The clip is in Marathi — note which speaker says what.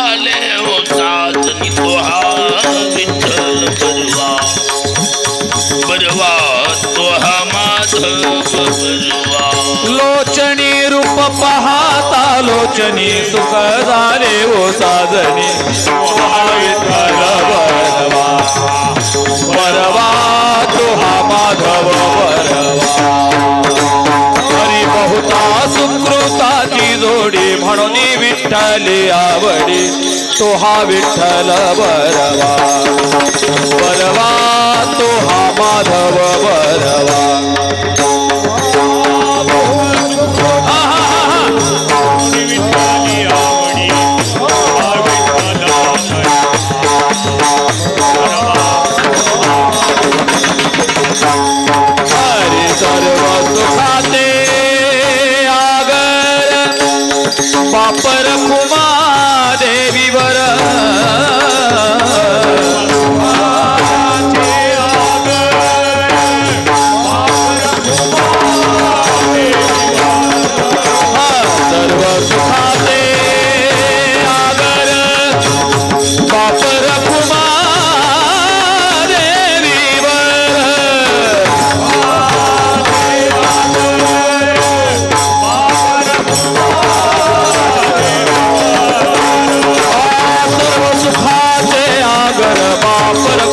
Speaker 1: झाले हो साजनी तो हा विठ्ठल परवा परवा तो हा माधव परवा
Speaker 2: लोचनी रूप पाहता लोचनी सुख झाले हो साजनी तो हा माधव हरी बहुता सुकृताची जोडी म्हणून विठ्ठली आवडी तो हा विठ्ठल बरवा बरवा तो हा माधव बरवा off for the